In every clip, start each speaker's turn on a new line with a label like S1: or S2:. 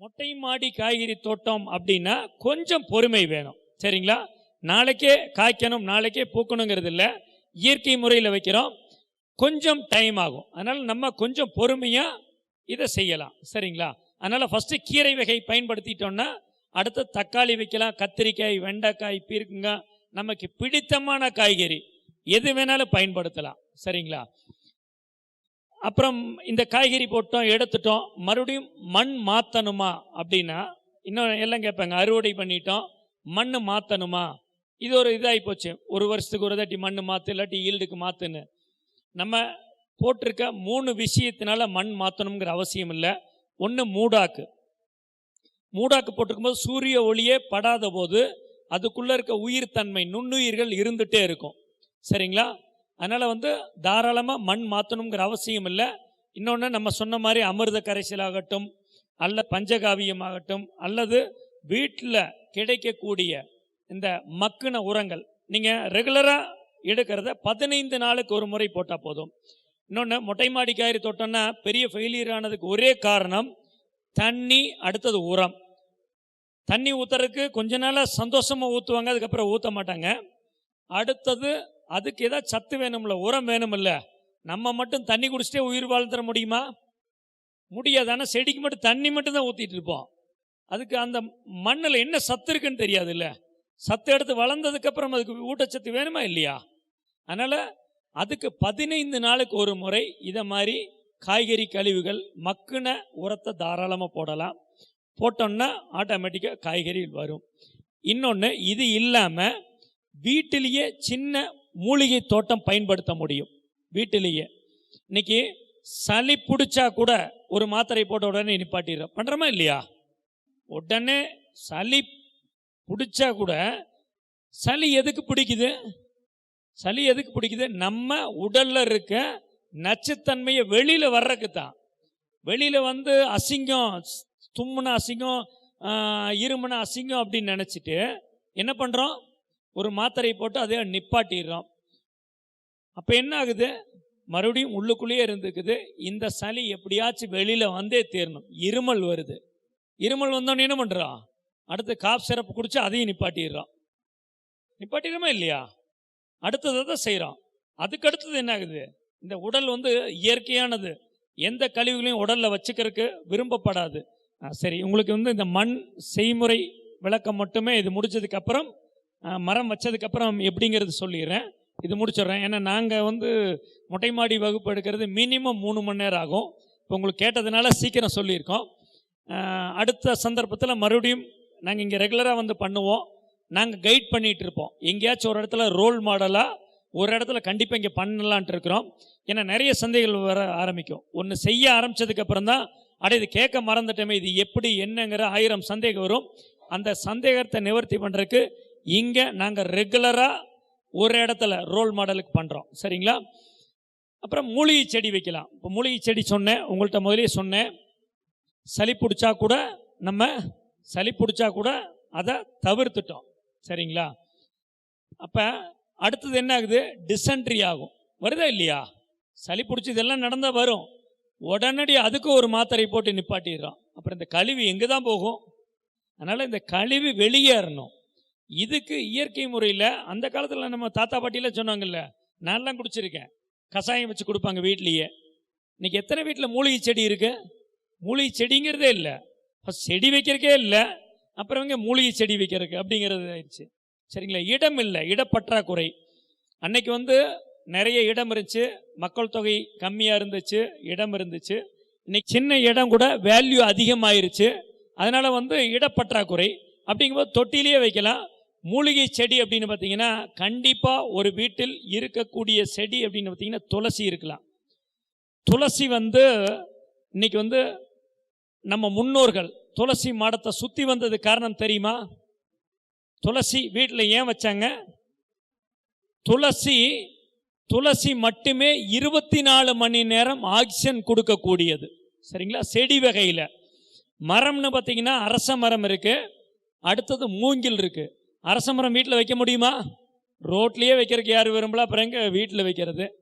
S1: மொட்டை மாடி காய்கறி தோட்டம் அப்படின்னா கொஞ்சம் பொறுமை வேணும். சரிங்களா? நாளைக்கே காய்க்கணும் நாளைக்கே பூக்கணுங்கிறது இல்லை. இயற்கை முறையில் வைக்கிறோம். கொஞ்சம் டைம் ஆகும். அதனால் நம்ம கொஞ்சம் பொறுமையாக இதை செய்யலாம். சரிங்களா? அதனால் ஃபஸ்ட்டு கீரை வகை பயன்படுத்திட்டோம்னா அடுத்து தக்காளி வைக்கலாம் கத்திரிக்காய் வெண்டைக்காய் பீர்க்குங்க நமக்கு பிடித்தமான காய்கறி. எது வேணாலும் பயன்படுத்தலாம். சரிங்களா? அப்புறம் இந்த காய்கறி போட்டோம் எடுத்துட்டோம். மறுபடியும் மண் மாற்றணுமா அப்படின்னா இன்னும் எல்லாம் கேட்பாங்க அறுவடை பண்ணிட்டோம் மண் மாற்றணுமா இது ஒரு இதாகி போச்சு. ஒரு வருஷத்துக்கு ஒரு தாட்டி மண் மாற்று இல்லாட்டி ஈல்டுக்கு மாற்றுன்னு நம்ம போட்டிருக்க மூணு விஷயத்தினால மண் மாற்றணுங்கிற அவசியம் இல்லை. ஒன்று மூடாக்கு. மூடாக்கு போட்டிருக்கும்போது சூரிய ஒளியே படாத போது அதுக்குள்ளே இருக்க உயிர் தன்மை நுண்ணுயிர்கள் இருந்துகிட்டே இருக்கும். சரிங்களா? அதனால் வந்து தாராளமாக மண் மாற்றணுங்கிற அவசியம் இல்லை. இன்னொன்று நம்ம சொன்ன மாதிரி அமிர்த கரைசல் ஆகட்டும் அல்ல பஞ்சகாவியம் ஆகட்டும் அல்லது வீட்டில் கிடைக்கக்கூடிய இந்த மக்குன உரங்கள் நீங்கள் ரெகுலராக எடுக்கிறத பதினைந்து நாளுக்கு ஒரு முறை போட்டால் போதும். இன்னொன்று மொட்டை மாடி காய்கறி தொட்டோன்னா பெரிய ஃபெயிலியர் ஆனதுக்கு ஒரே காரணம் தண்ணி அடுத்தது உரம். தண்ணி ஊற்றுறதுக்கு கொஞ்ச நாளாக சந்தோஷமாக ஊற்றுவாங்க அதுக்கப்புறம் ஊற்ற மாட்டாங்க. அடுத்தது அதுக்கு ஏதாவது சத்து வேணும்ல உரம் வேணுமில்ல நம்ம மட்டும் தண்ணி குடிச்சிட்டே உயிர் வாழ்த்துற முடியுமா? முடியாது ஆனால் செடிக்கு மட்டும் தண்ணி மட்டும் தான் ஊற்றிட்டு இருப்போம். அதுக்கு அந்த மண்ணில் என்ன சத்து இருக்குன்னு தெரியாதுல்ல. சத்து எடுத்து வளர்ந்ததுக்கப்புறம் அதுக்கு ஊட்டச்சத்து வேணுமா இல்லையா? அதனால் அதுக்கு பதினைந்து நாளுக்கு ஒரு முறை இதை மாதிரி காய்கறி கழிவுகள் மக்குன உரத்தை தாராளமாக போடலாம். போட்டோம்னா ஆட்டோமேட்டிக்காக காய்கறிகள் வரும். இன்னொன்று இது இல்லாமல் வீட்டிலேயே சின்ன மூலிகை தோட்டம் பயன்படுத்த முடியும். வீட்டிலேயே. இன்னைக்கு சளி பிடிச்சா கூட ஒரு மாத்திரை போட்ட உடனே நிப்பாட்டிடுறோம் பண்ணுறோமா இல்லையா? உடனே சளி பிடிச்சா கூட சளி எதுக்கு பிடிக்குது? சளி எதுக்கு பிடிக்குது? நம்ம உடலில் இருக்க நச்சுத்தன்மையை வெளியில் வர்றதுக்கு தான். வெளியில் வந்து அசிங்கம் தும்முன அசிங்கம் இருமுன அசிங்கம் அப்படின்னு நினச்சிட்டு என்ன பண்ணுறோம் ஒரு மாத்திரை போட்டு அதே நிப்பாட்டிடுறோம். அப்போ என்ன ஆகுது? மறுபடியும் உள்ளுக்குள்ளேயே இருந்துக்குது. இந்த சளி எப்படியாச்சும் வெளியில் வந்தே தீரணும். இருமல் வருது. இருமல் வந்தோன்னு என்ன பண்ணுறோம் அடுத்து காப் சிறப்பு குடித்து அதையும் நிப்பாட்டிடுறோம். நிப்பாட்டிடுறோமா இல்லையா? அடுத்ததை தான் செய்கிறோம் அதுக்கு அடுத்தது என்ன ஆகுது? இந்த உடல் வந்து இயற்கையானது. எந்த கழிவுகளையும் உடலில் வச்சுக்கிறதுக்கு விரும்பப்படாது. சரி. உங்களுக்கு வந்து இந்த மண் செய்முறை விளக்கம் மட்டுமே இது முடிச்சதுக்கப்புறம் மரம் வச்சதுக்கப்புறம் எப்படிங்கிறது சொல்லிடுறேன். இது முடிச்சிடுறேன். ஏன்னா நாங்கள் வந்து மொட்டை மாடி வகுப்பு எடுக்கிறது மினிமம் மூணு மணி நேரம் ஆகும். இப்போ உங்களுக்கு கேட்டதுனால சீக்கிரம் சொல்லியிருக்கோம். அடுத்த சந்தர்ப்பத்தில் மறுபடியும் நாங்கள் இங்கே ரெகுலராக வந்து பண்ணுவோம். நாங்கள் கைட் பண்ணிகிட்டு இருப்போம். எங்கேயாச்சும் ஒரு இடத்துல ரோல் மாடலாக ஒரு இடத்துல கண்டிப்பாக இங்கே பண்ணலான்ட்டு இருக்கிறோம். ஏன்னா நிறைய சந்தைகள் வர ஆரம்பிக்கும். ஒன்று செய்ய ஆரம்பித்ததுக்கப்புறம் தான் அட இது கேட்க மறந்துட்டோமே இது எப்படி என்னங்கிற ஆயிரம் சந்தேகம் வரும். அந்த சந்தேகத்தை நிவர்த்தி பண்ணுறதுக்கு இங்கே நாங்கள் ரெகுலராக ஒரு இடத்துல ரோல் மாடலுக்கு பண்ணுறோம் சரிங்களா? அப்புறம் மூலிகை செடி வைக்கலாம். இப்போ மூலிகை செடி சொன்னேன் உங்கள்கிட்ட முதலே சொன்னேன். சளி பிடிச்சா கூட நம்ம சளி பிடிச்சா கூட அதை தவிர்த்துட்டோம். சரிங்களா? அப்போ அடுத்தது என்ன ஆகுது? டிசென்ட்ரி ஆகும். வருதா இல்லையா? சளி பிடிச்சி இதெல்லாம் நடந்தால் வரும். உடனடி அதுக்கு ஒரு மாத்திரை போட்டு நிப்பாட்டிடுறோம். அப்புறம் இந்த கழிவு எங்கே தான் போகும்? அதனால் இந்த கழிவு வெளியேறணும். இதுக்கு இயற்கை முறையில் அந்த காலத்தில் நம்ம தாத்தா பாட்டிலாம் சொன்னாங்கல்ல நான்லாம் குடிச்சிருக்கேன். கஷாயம் வச்சு கொடுப்பாங்க வீட்லேயே. இன்னைக்கு எத்தனை வீட்டில் மூலிகை செடி இருக்கு? மூலிகை செடிங்கிறதே இல்லை. ஃபஸ்ட் செடி வைக்கிறக்கே இல்லை. அப்புறம் இங்கே மூலிகை செடி வைக்கிறதுக்கு அப்படிங்கிறது ஆயிடுச்சு. சரிங்களா? இடம் இல்லை. இடப்பற்றாக்குறை. அன்னைக்கு வந்து நிறைய இடம் இருந்துச்சு. மக்கள் தொகை கம்மியாக இருந்துச்சு. இடம் இருந்துச்சு. இன்னைக்கு சின்ன இடம் கூட வேல்யூ அதிகமாயிருச்சு. அதனால் வந்து இடப்பற்றாக்குறை. அப்படிங்கும்போது தொட்டிலேயே வைக்கலாம். மூலிகை செடி அப்படின்னு பார்த்தீங்கன்னா கண்டிப்பாக ஒரு வீட்டில் இருக்கக்கூடிய செடி அப்படின்னு பார்த்தீங்கன்னா துளசி இருக்கலாம். துளசி வந்து இன்னைக்கு வந்து நம்ம முன்னோர்கள் துளசி மாடத்தை சுற்றி வந்தது காரணம் தெரியுமா? துளசி வீட்டில் ஏன் வச்சாங்க? துளசி துளசி மட்டுமே இருபத்தி நாலு மணி நேரம் ஆக்சிஜன் கொடுக்கக்கூடியது. சரிங்களா? செடி வகையில். மரம்னு பார்த்தீங்கன்னா அரச மரம் இருக்குது அடுத்தது மூங்கில் இருக்குது அரச மரம் வீட்டில் வைக்க முடியுமா? ரோட்லேயே வைக்கிறதுக்கு யார் விரும்பல? அப்புறம் எங்க வீட்டில் வைக்கிறது?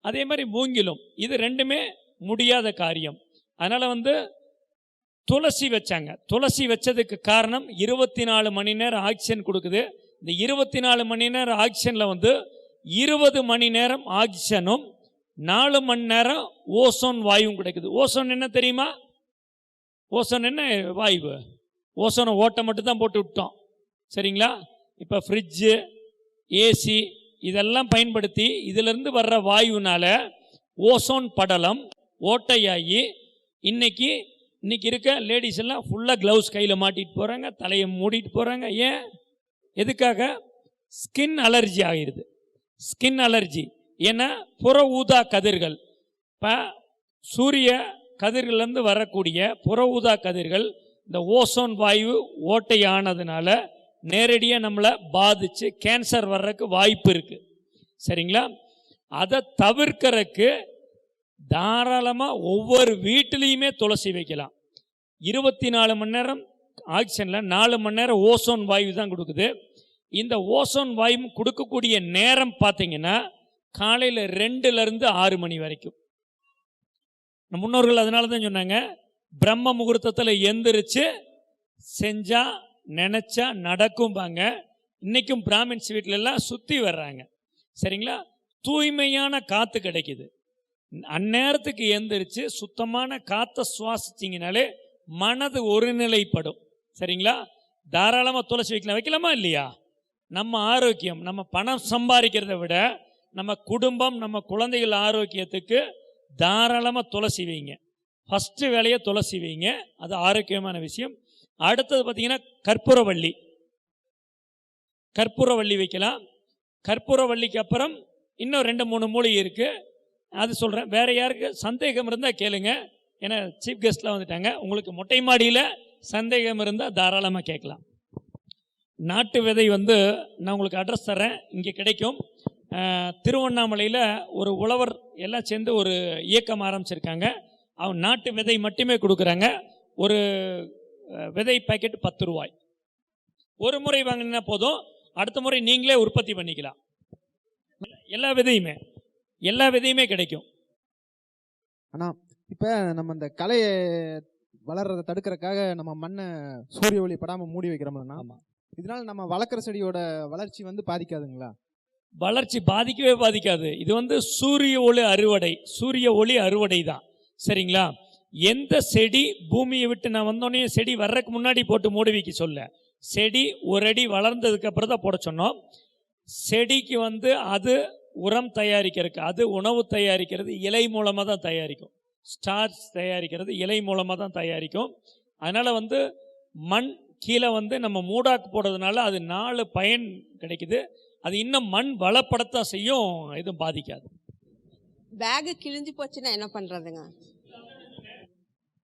S1: அதே மாதிரி மூங்கிலும். இது ரெண்டுமே முடியாத காரியம். அதனால் வந்து துளசி வச்சாங்க. துளசி வச்சதுக்கு காரணம் இருபத்தி நாலு மணி நேரம் ஆக்சிஜன் கொடுக்குது. இந்த இருபத்தி நாலு மணி நேரம் ஆக்சிஜனில் வந்து இருபது மணி நேரம் ஆக்சிஜனும் நாலு மணி நேரம் ஓசோன் வாயுவும் கிடைக்குது. ஓசோன் என்ன தெரியுமா? ஓசோன் என்ன வாயு ஓசோனை ஓட்டை மட்டும் தான் போட்டு விட்டோம். சரிங்களா? இப்போ ஃப்ரிட்ஜு ஏசி இதெல்லாம் பயன்படுத்தி இதிலிருந்து வர்ற வாயுனால் ஓசோன் படலம் ஓட்டையாகி இன்னைக்கு இன்னைக்கு இருக்க லேடிஸ் எல்லாம் ஃபுல்லாக க்ளவுஸ் கையில் மாட்டிட்டு போகிறாங்க தலையை மூடிட்டு போகிறாங்க ஏன்? எதுக்காக? ஸ்கின் அலர்ஜி ஆகிடுது ஸ்கின் அலர்ஜி ஏன்னா புற ஊதா கதிர்கள் இப்போ சூரிய கதிர்கள்லேருந்து வரக்கூடிய புற ஊதா கதிர்கள் இந்த ஓசோன் வாயு ஓட்டையானதுனால நேரடியாக நம்மளை பாதித்து கேன்சர் வர்றதுக்கு வாய்ப்பு இருக்குது சரிங்களா? அதை தவிர்க்கறதுக்கு தாராளமாக ஒவ்வொரு வீட்டிலையுமே துளசி வைக்கலாம். இருபத்தி நாலு மணி நேரம் ஆக்சிஜனில் நாலு மணி நேரம் ஓசோன் வாயு தான் கொடுக்குது. இந்த ஓசோன் வாயு கொடுக்கக்கூடிய நேரம் பார்த்தீங்கன்னா காலையில் ரெண்டுலேருந்து ஆறு மணி வரைக்கும். முன்னோர்கள் அதனால தான் சொன்னாங்க பிரம்ம முகூர்த்தத்தில் எந்திரிச்சு செஞ்சால் நினைச்சா நடக்கும்பாங்க. இன்னைக்கும் பிராமின்ஸ் வீட்ல எல்லாம் சுற்றி வர்றாங்க. சரிங்களா? தூய்மையான காற்று கிடைக்குது. அந்நேரத்துக்கு எந்திரிச்சு சுத்தமான காற்றை சுவாசிச்சிங்கனாலே மனது ஒருநிலைப்படும். சரிங்களா? தாராளமாக துளசி வைக்கலாம். வைக்கலாமா இல்லையா? நம்ம ஆரோக்கியம் நம்ம பணம் சம்பாதிக்கிறத விட நம்ம குடும்பம் நம்ம குழந்தைகள் ஆரோக்கியத்துக்கு தாராளமாக துளசி வைங்க. ஃபஸ்ட்டு வேலையை துளசி வைங்க. அது ஆரோக்கியமான விஷயம். அடுத்தது பார்த்தீங்கன்னா கற்பூரவள்ளி. கற்பூரவள்ளி வைக்கலாம். கற்பூரவள்ளிக்கு அப்புறம் இன்னும் ரெண்டு மூணு மூலிகை இருக்குது அது சொல்கிறேன் வேறு யாருக்கு? சந்தேகம் இருந்தால் கேளுங்க. ஏன்னா சீஃப் கெஸ்ட்லாம் வந்துட்டாங்க. உங்களுக்கு மொட்டை மாடியில் சந்தேகம் இருந்தால் தாராளமாக கேட்கலாம். நாட்டு விதை வந்து நான் உங்களுக்கு அட்ரஸ் தரேன் இங்கே கிடைக்கும். திருவண்ணாமலையில் ஒரு உழவர் எல்லாம் சேர்ந்து ஒரு இயக்கம் ஆரம்பிச்சிருக்காங்க. அவங்க நாட்டு விதை மட்டுமே கொடுக்குறாங்க. ஒரு விதை பாக்கெட் பத்து ரூபாய். ஒரு முறை வாங்கினா போதும் அடுத்த முறை நீங்களே உற்பத்தி பண்ணிக்கலாம். எல்லா விதையுமே எல்லா விதையுமே கிடைக்கும்.
S2: ஆனா இப்ப நம்ம இந்த கலையை வளர்றதை தடுக்கிறதுக்காக நம்ம மண்ணை சூரிய ஒளி படாம மூடி வைக்கிறோம்னா. இதனால நம்ம வளர்க்குற செடியோட வளர்ச்சி வந்து பாதிக்காதுங்களா?
S1: வளர்ச்சி பாதிக்கவே பாதிக்காது. இது வந்து சூரிய ஒளி அறுவடை சூரிய ஒளி அறுவடை தான் சரிங்களா? எந்த செடி பூமியை விட்டு நான் வந்தோடனே செடி வர்றதுக்கு முன்னாடி போட்டு மூடி வைக்க சொல்ல. செடி ஒரு அடி வளர்ந்ததுக்கு அப்புறம் தான் போட சொன்னோம். செடிக்கு வந்து அது உரம் தயாரிக்கிறதுக்கு அது உணவு தயாரிக்கிறது இலை மூலமாக தான் தயாரிக்கும். ஸ்டார்ச் தயாரிக்கிறது இலை மூலமாக தான் தயாரிக்கும். அதனால் வந்து மண் கீழே வந்து நம்ம மூடாக்கு போடுறதுனால அது நாலு பயன் கிடைக்குது. அது இன்னும் மண் வளப்படத்தான் செய்யும் எதுவும் பாதிக்காது.
S3: பேகு கிழிஞ்சு போச்சுன்னா என்ன பண்ணுறதுங்க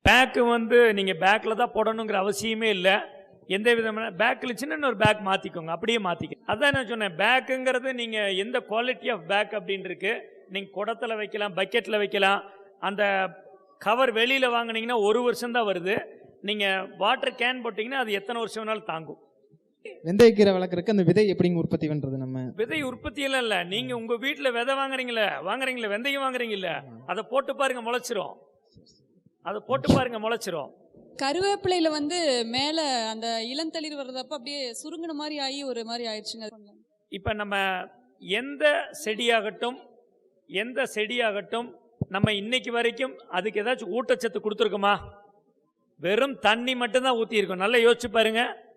S1: பேக்கு வந்து நீங்கள் பேக்கில் தான் போடணுங்கிற அவசியமே இல்லை. எந்த விதமான பேக்கில் சின்ன ஒரு பேக் மாற்றிக்கோங்க அப்படியே மாற்றிக்க அதான் நான் சொன்னேன் பேக்குங்கிறது நீங்கள் எந்த குவாலிட்டி ஆஃப் பேக் அப்படின்னு இருக்கு நீங்கள் குடத்தில் வைக்கலாம் பக்கெட்டில் வைக்கலாம் அந்த கவர் வெளியில் வாங்குனீங்கன்னா ஒரு வருஷம் தான் வருது. நீங்கள் வாட்டர் கேன் போட்டிங்கன்னா அது எத்தனை வருஷம் வேணாலும் தாங்கும்.
S2: வெந்தயக்கீரை வளர்க்குறதுக்கு அந்த விதை எப்படிங்க உற்பத்தி பண்றது நம்ம?
S1: விதை உற்பத்தி எல்லாம் இல்ல. நீங்க உங்க வீட்டுல விதை வாங்குறீங்களே வாங்குறீங்களே வெந்தயம் வாங்குறீங்கல்ல அதை போட்டு பாருங்க முளைச்சிரும். அதை போட்டு பாருங்க முளைச்சிரும்.
S4: கருவேப்பிலையில வந்து மேல அந்த இளந்தளிர் வர்றதப்ப அப்படியே சுருங்கின மாதிரி ஆகி ஒரு மாதிரி ஆயிடுச்சுங்க.
S1: இப்ப நம்ம எந்த செடியாகட்டும் எந்த செடியாகட்டும் நம்ம இன்னைக்கு வரைக்கும் அதுக்கு ஏதாச்சும் ஊட்டச்சத்து கொடுத்துருக்கோமா? வெறும் தண்ணி மட்டும்தான் ஊற்றிருக்கோம் நல்லா யோசிச்சு பாருங்க.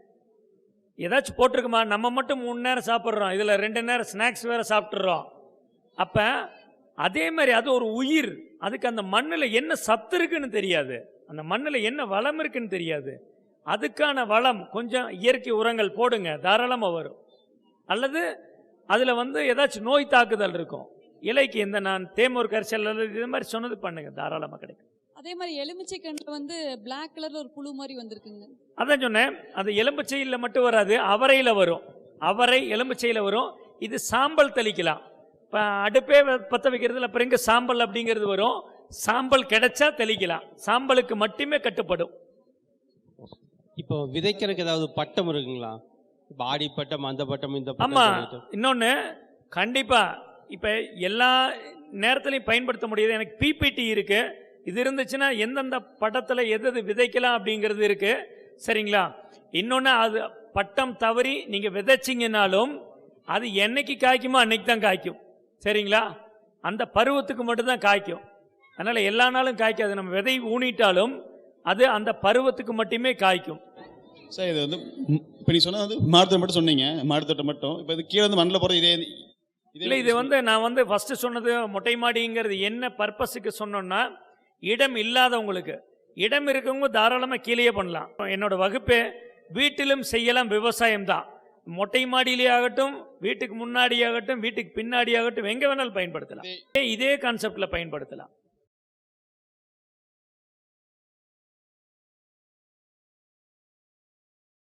S1: ஏதாச்சும் போட்டிருக்குமா? நம்ம மட்டும் மூணு நேரம் சாப்பிட்றோம். இதில் ரெண்டு நேரம் ஸ்நாக்ஸ் வேற சாப்பிட்றோம் அப்போ அதே மாதிரி அது ஒரு உயிர். அதுக்கு அந்த மண்ணில் என்ன சத்து இருக்குன்னு தெரியாது. அந்த மண்ணில் என்ன வளம் இருக்குன்னு தெரியாது. அதுக்கான வளம் கொஞ்சம் இயற்கை உரங்கள் போடுங்க தாராளமாக வரும். அல்லது அதில் வந்து ஏதாச்சும் நோய் தாக்குதல் இருக்கும். இலைக்கு இந்த நான் தேமூர் கரிசல் இது மாதிரி சொன்னது பண்ணுங்க தாராளமாக கிடைக்கும்.
S4: அதே மாதிரி எலுமிச்சை கண்ணுல வந்து Black கலர்ல ஒரு புழு மாதிரி வந்திருக்குங்க.
S1: அதான் சொன்னேன் அது எலும்புச்சையில் மட்டும் வராது அவரையில் வரும். அவரை எலும்புச்சையில் வரும். இது சாம்பல் தெளிக்கலாம். அடுப்பே பற்ற வைக்கிறதுல அப்புறம் எங்கே சாம்பல் அப்படிங்கிறது வரும். சாம்பல் கிடைச்சா தெளிக்கலாம். சாம்பலுக்கு மட்டுமே கட்டுப்படும்.
S5: இப்போ விதைக்கிறதுக்கு ஏதாவது பட்டம் இருக்குங்களா? இப்போ ஆடி பட்டம் அந்த பட்டம் இந்த பட்டம்
S1: ஆமா.
S5: சொல்லிட்டு.
S1: இன்னொன்று கண்டிப்பா இப்போ எல்லா நேரத்துலையும் பயன்படுத்த முடியாது. எனக்கு பிபிடி இருக்கு. இது இருந்துச்சுன்னா எந்தெந்த பட்டத்துல எது எது விதைக்கலாம் அப்படிங்கிறது இருக்கு. சரிங்களா? இன்னொன்னு அது பட்டம் தவறி நீங்க விதைச்சிங்கனாலும் அது என்னைக்கு காய்க்குமோ அன்னைக்கு தான் காய்க்கும். சரிங்களா? அந்த பருவத்துக்கு மட்டும்தான் காய்க்கும். அதனால எல்லா நாளும் காய்க்காது. நம்ம விதை ஊனிட்டாலும் அது அந்த பருவத்துக்கு மட்டுமே காய்க்கும்.
S6: சார் இது வந்து இப்போ நீ சொன்னது வந்து மாடுத்தோட்டம் மட்டும் சொன்னீங்க. மாடுத்தோட்டம் மட்டும். இப்போ இது கீழே வந்து மண்ணில் போகிற இதே
S1: இல்லை இது வந்து நான் வந்து ஃபர்ஸ்ட் சொன்னது மொட்டை மாடிங்கிறது என்ன பர்பஸுக்கு சொன்னோன்னா இடம் இல்லாதவங்களுக்கு. இடம் இருக்கவங்க தாராளமாக கீழேயே பண்ணலாம். என்னோட வகுப்பே வீட்டிலும் செய்யலாம் விவசாயம் தான் மொட்டை மாடியிலே ஆகட்டும் வீட்டுக்கு முன்னாடி ஆகட்டும் வீட்டுக்கு பின்னாடி ஆகட்டும் எங்கே வேணாலும் பயன்படுத்தலாம். இதே கான்செப்டில் பயன்படுத்தலாம்.